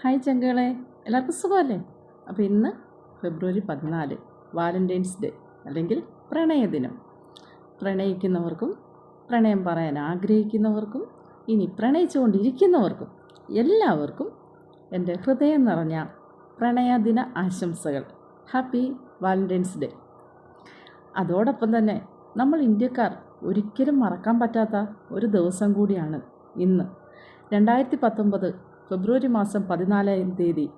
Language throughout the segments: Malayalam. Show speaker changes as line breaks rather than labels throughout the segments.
ഹായ് ചങ്കകളെ എല്ലാവർക്കും സുഖമല്ലേ? അപ്പോൾ ഇന്ന് ഫെബ്രുവരി പതിനാല് വാലന്റൈൻസ് ഡേ അല്ലെങ്കിൽ പ്രണയദിനം പ്രണയിക്കുന്നവർക്കും പ്രണയം പറയാൻ ആഗ്രഹിക്കുന്നവർക്കും ഇനി പ്രണയിച്ചുകൊണ്ടിരിക്കുന്നവർക്കും എല്ലാവർക്കും എന്റെ ഹൃദയം നിറഞ്ഞ പ്രണയദിന ആശംസകൾ. ഹാപ്പി വാലന്റൈൻസ് ഡേ അതോടൊപ്പം തന്നെ നമ്മൾ ഇന്ത്യക്കാർ ഒരിക്കലും മറക്കാൻ പറ്റാത്ത ഒരു ദിവസം കൂടിയാണ് ഇന്ന്. രണ്ടായിരത്തി പത്തൊമ്പത് ഫെബ്രുവരി മാസം പതിനാലാം തീയതി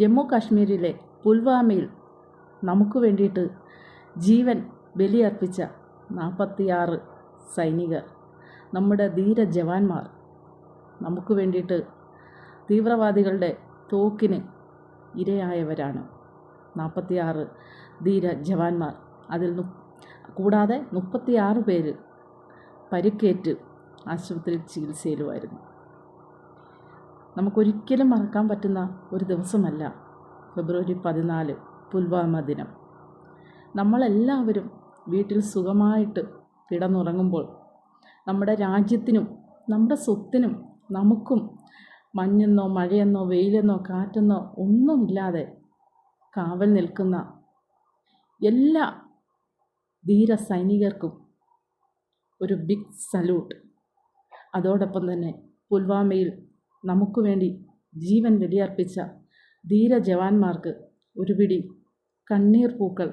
ജമ്മു കാശ്മീരിലെ പുൽവാമയിൽ നമുക്ക് വേണ്ടിയിട്ട് ജീവൻ ബലിയർപ്പിച്ച നാൽപ്പത്തിയാറ് സൈനികർ നമ്മുടെ ധീര ജവാന്മാർ നമുക്ക് വേണ്ടിയിട്ട് തീവ്രവാദികളുടെ തോക്കിന് ഇരയായവരാണ് നാൽപ്പത്തിയാറ് ധീര ജവാന്മാർ. അതിൽ നു കൂടാതെ മുപ്പത്തിയാറ് പേര് പരിക്കേറ്റ് ആശുപത്രിയിൽ ചികിത്സയിലുമായിരുന്നു. നമുക്കൊരിക്കലും മറക്കാൻ പറ്റുന്ന ഒരു ദിവസമല്ല ഫെബ്രുവരി പതിനാല് പുൽവാമ ദിനം. നമ്മളെല്ലാവരും വീട്ടിൽ സുഖമായിട്ട് കിടന്നുറങ്ങുമ്പോൾ നമ്മുടെ രാജ്യത്തിനും നമ്മുടെ സ്വത്തിനും നമുക്കും മഞ്ഞെന്നോ മഴയെന്നോ വെയിലെന്നോ കാറ്റെന്നോ ഒന്നുമില്ലാതെ കാവൽ നിൽക്കുന്ന എല്ലാ ധീര സൈനികർക്കും ഒരു ബിഗ് സല്യൂട്ട് അതോടൊപ്പം തന്നെ പുൽവാമയിൽ നമുക്ക് വേണ്ടി ജീവൻ ബലിയർപ്പിച്ച ധീര ജവാന്മാർക്ക് ഒരു പിടി കണ്ണീർ പൂക്കൾ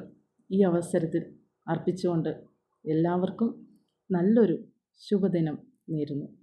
ഈ അവസരത്തിൽ അർപ്പിച്ചുകൊണ്ട് എല്ലാവർക്കും നല്ലൊരു ശുഭദിനം നേരുന്നു.